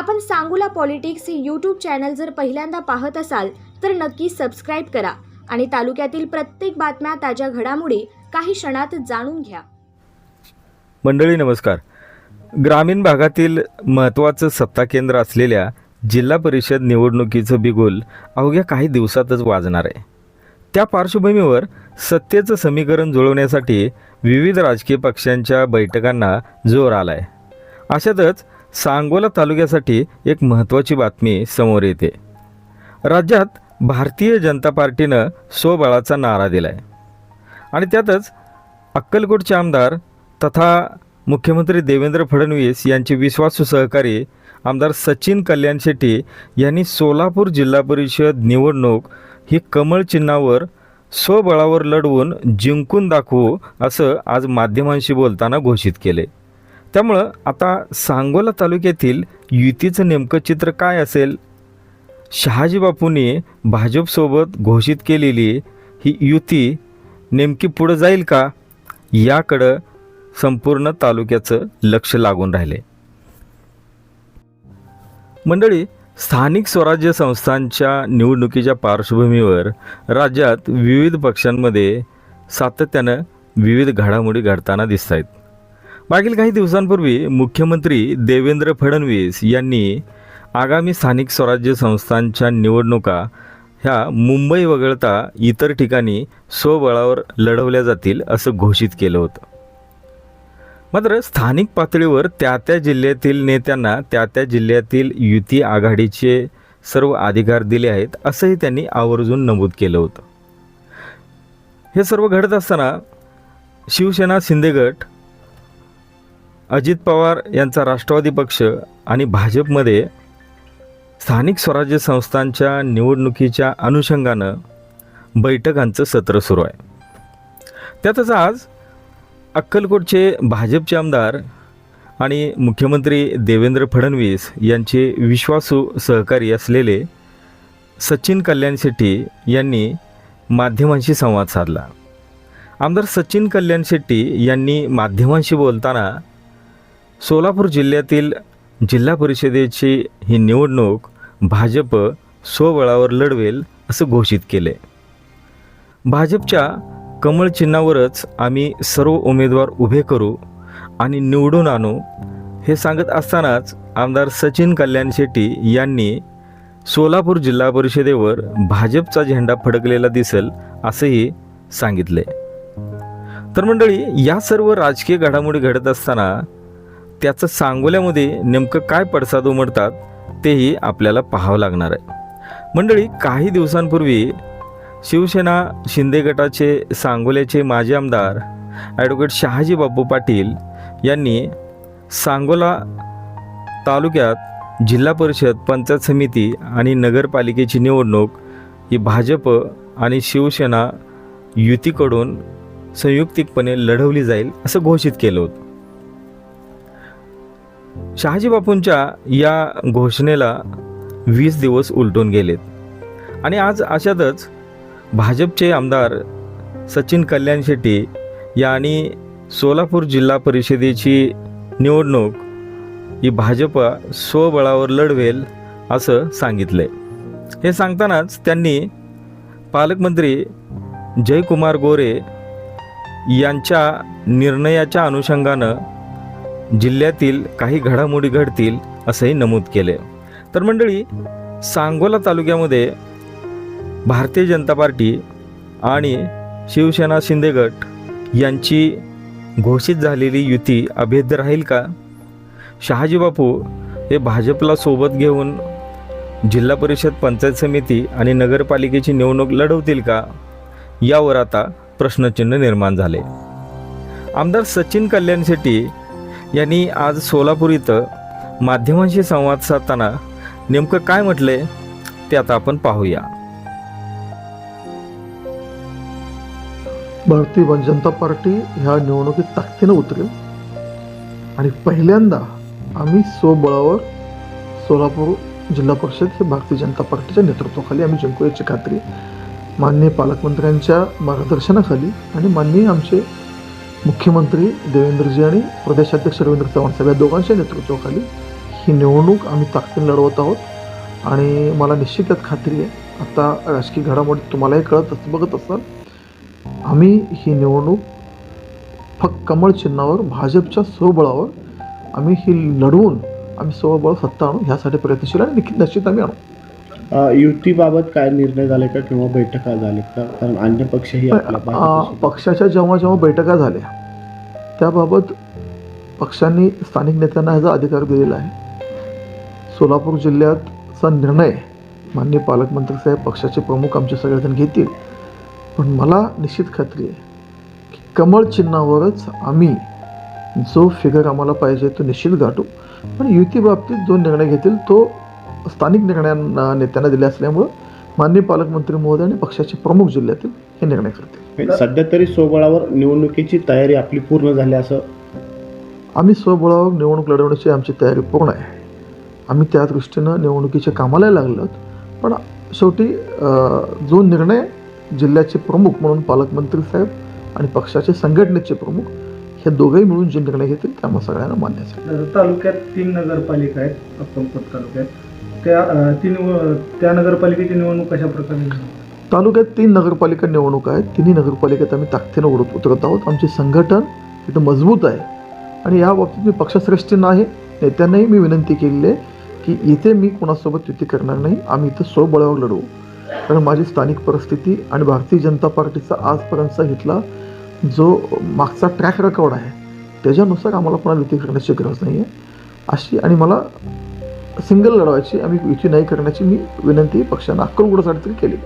आपण सांगूला पॉलिटिक्स हे YouTube channel जर पहिल्यांदा पाहत असाल तर नक्की सबस्क्राईब करा आणि तालुक्यातील प्रत्येक बातम्या ताज्या घडामोडी काही क्षणात जाणून घ्या. मंडळी नमस्कार. ग्रामीण भागातील महत्त्वाचं सत्ता केंद्र असलेल्या जिल्हा परिषद निवडणुकीचं बिगुल अवघ्या काही दिवसातच वाजणार आहे. त्या पार्श्वभूमीवर सत्तेचं समीकरण जुळवण्यासाठी विविध राजकीय पक्षांच्या बैठकांना जोर आला आहे अशातच सांगोला तालुक्यासाठी एक महत्त्वाची बातमी समोर येते. राज्यात भारतीय जनता पार्टीनं स्वबळाचा नारा दिला आहे आणि त्यातच अक्कलकोटचे आमदार तथा मुख्यमंत्री देवेंद्र फडणवीस यांचे विश्वासू सहकारी आमदार सचिन कल्याण शेट्टी यांनी सोलापूर जिल्हा परिषद निवडणूक ही कमळ चिन्हावर स्वबळावर लढवून जिंकून दाखवू असं आज माध्यमांशी बोलताना घोषित केले. त्यामुळं आता सांगोला तालुक्यातील युतीचं नेमकं चित्र काय असेल? शहाजी बापूंनी भाजपसोबत घोषित केलेली ही युती नेमकी पुढं जाईल का? याकडं संपूर्ण तालुक्याचं लक्ष लागून राहिले. मंडळी स्थानिक स्वराज्य संस्थांच्या निवडणुकीच्या पार्श्वभूमीवर राज्यात विविध पक्षांमध्ये सातत्यानं विविध घडामोडी घडताना दिसत आहेत मागील काही दिवसांपूर्वी मुख्यमंत्री देवेंद्र फडणवीस यांनी आगामी स्थानिक स्वराज्य संस्थांच्या निवडणुका ह्या मुंबई वगळता इतर ठिकाणी स्वबळावर लढवल्या जातील असं घोषित केलं होतं. मात्र स्थानिक पातळीवर त्या त्या जिल्ह्यातील नेत्यांना त्या त्या जिल्ह्यातील युती आघाडीचे सर्व अधिकार दिले आहेत असंही त्यांनी आवर्जून नमूद केलं होतं. हे सर्व घडत असताना शिवसेना शिंदेगट अजित पवार यांचा राष्ट्रवादी पक्ष आणि भाजपमध्ये स्थानिक स्वराज्य संस्थांच्या निवडणुकीच्या अनुषंगानं बैठकांचं सत्र सुरू आहे. त्यातच आज अक्कलकोटचे भाजपचे आमदार आणि मुख्यमंत्री देवेंद्र फडणवीस यांचे विश्वासू सहकारी असलेले सचिन कल्याण शेट्टी यांनी माध्यमांशी संवाद साधला. आमदार सचिन कल्याण शेट्टी यांनी माध्यमांशी बोलताना सोलापूर जिल्ह्यातील जिल्हा परिषदेची ही निवडणूक भाजप स्वबळावर लढवेल असं घोषित केले भाजपच्या कमळ चिन्हावरच आम्ही सर्व उमेदवार उभे करू आणि निवडून आणू हे सांगत असतानाच आमदार सचिन कल्याण शेट्टी यांनी सोलापूर जिल्हा परिषदेवर भाजपचा झेंडा फडकलेला दिसेल असंही सांगितले तर मंडळी या सर्व राजकीय घडामोडी घडत असताना त्याचं सांगोल्यामध्ये नेमकं काय पडसाद उमटतात तेही आपल्याला पाहावं लागणार आहे. मंडळी काही दिवसांपूर्वी शिवसेना शिंदे गटाचे सांगोल्याचे माजी आमदार ॲडव्होकेट शहाजी बापू पाटील यांनी सांगोला तालुक्यात जिल्हा परिषद पंचायत समिती आणि नगरपालिकेची निवडणूक ही भाजप आणि शिवसेना युतीकडून संयुक्तिकपणे लढवली जाईल असं घोषित केलं होतं. शहाजी बापूंच्या या घोषणेला वीस दिवस उलटून गेलेत. आणि आज अशातच भाजपचे आमदार सचिन कल्याण शेट्टी यांनी सोलापूर जिल्हा परिषदेची निवडणूक ही भाजप स्वबळावर लढवेल असं सांगितलंय. हे सांगतानाच त्यांनी पालकमंत्री जयकुमार गोरे यांच्या निर्णयाच्या अनुषंगानं जिल्ह्यातील काही घडामोडी घडतील असंही नमूद केले. तर मंडळी सांगोला तालुक्यामध्ये भारतीय जनता पार्टी आणि शिवसेना शिंदेगट यांची घोषित झालेली युती अभेद्य राहील का? शहाजी बापू हे भाजपला सोबत घेऊन जिल्हा परिषद पंचायत समिती आणि नगरपालिकेची निवडणूक लढवतील का? यावर आता प्रश्नचिन्ह निर्माण झाले. आमदार सचिन कल्याण शेट्टी यांनी आज सोलापूर इथं माध्यमांशी संवाद साधताना नेमकं काय म्हटलंय ते आता आपण पाहूया. भारतीय जनता पार्टी ह्या निवडणुकीत ताकदीनं उतरेल. आणि पहिल्यांदा आम्ही स्वबळावर सोलापूर जिल्हा परिषद हे भारतीय जनता पार्टीच्या नेतृत्वाखाली आम्ही जिंकू याची खात्री माननीय पालकमंत्र्यांच्या मार्गदर्शनाखाली आणि माननीय आमचे मुख्यमंत्री देवेंद्रजी आणि प्रदेशाध्यक्ष रवींद्र चव्हाण साहेब या दोघांच्या नेतृत्वाखाली ही निवडणूक आम्ही ताकदीने लढवत आहोत. आणि मला निश्चित यात खात्री आहे आता राजकीय घडामोडी तुम्हालाही कळत अस बघत असाल. आम्ही ही निवडणूक फक्त कमळ चिन्हावर भाजपच्या स्वबळावर आम्ही ही लढवून आम्ही स्वबळ सत्ता आणू ह्यासाठी प्रयत्नशील आणि निश्चित निश्चित आम्ही आणू. युतीबाबत काय निर्णय झाले का किंवा बैठका झाल्या का? कारण अन्य पक्षही आपला आ, भाजपशी- पक्षाच्या जेव्हा जेव्हा बैठका झाल्या त्याबाबत पक्षांनी स्थानिक नेत्यांना ह्याचा अधिकार दिलेला आहे. सोलापूर जिल्ह्याचा निर्णय माननीय पालकमंत्री साहेब पक्षाचे प्रमुख आमचे सगळेजण घेतील. पण मला निश्चित खात्री आहे की कमळ चिन्हावरच आम्ही जो फिगर आम्हाला पाहिजे तो निश्चित गाठू. पण युती बाबतीत जो निर्णय घेतील तो स्थानिक निर्णयांना नेत्यांना दिले असल्यामुळं माननीय पालकमंत्री महोदय आणि पक्षाचे प्रमुख जिल्ह्यातील हे निर्णय करतील. सध्या तरी सोबळावर निवडणुकीची तयारी आपली पूर्ण झाली असं? आम्ही स्वबळावर निवडणूक लढवण्याची आमची तयारी पूर्ण आहे. आम्ही त्या दृष्टीनं निवडणुकीच्या कामाला लागलो पण शेवटी जो निर्णय जिल्ह्याचे प्रमुख म्हणून पालकमंत्री साहेब आणि पक्षाचे संघटनेचे प्रमुख हे दोघेही मिळून जे निर्णय घेतील त्या आम्हा सगळ्यांना मान्य असेल तालुक्यात तीन नगरपालिका आहेत तालुक्यात त्या अ, त्या नगरपालिकेची निवडणूक कशा प्रकारे तालुक्यात तीन नगरपालिका निवडणूक आहेत. तिन्ही नगरपालिकेत आम्ही ताकदीनं उडत उतरत आहोत. आमचे संघटन तिथं मजबूत आहे. आणि या बाबतीत मी पक्षश्रेष्ठींना आहे नेत्यांनाही मी विनंती केलेली आहे की इथे मी कोणासोबत युती करणार नाही. आम्ही इथं स्वबळावर लढवू कारण माझी स्थानिक परिस्थिती आणि भारतीय जनता पार्टीचा आजपर्यंतचा इथला जो मागचा ट्रॅक रेकॉर्ड आहे त्याच्यानुसार आम्हाला कोणाला युती करण्याची गरज नाही आहे अशी आणि मला सिंगल लढवायची आम्ही युती नाही करण्याची मी विनंती पक्षानं अक्कलगुडासाठी तरी केली.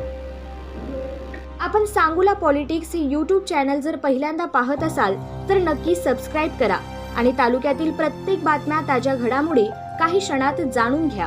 आपण सांगूला पॉलिटिक्स हे यूट्यूब चॅनल जर पहिल्यांदा पाहत असाल तर नक्की सबस्क्राईब करा आणि तालुक्यातील प्रत्येक बातम्या ताज्या घडामोडी काही क्षणात जाणून घ्या.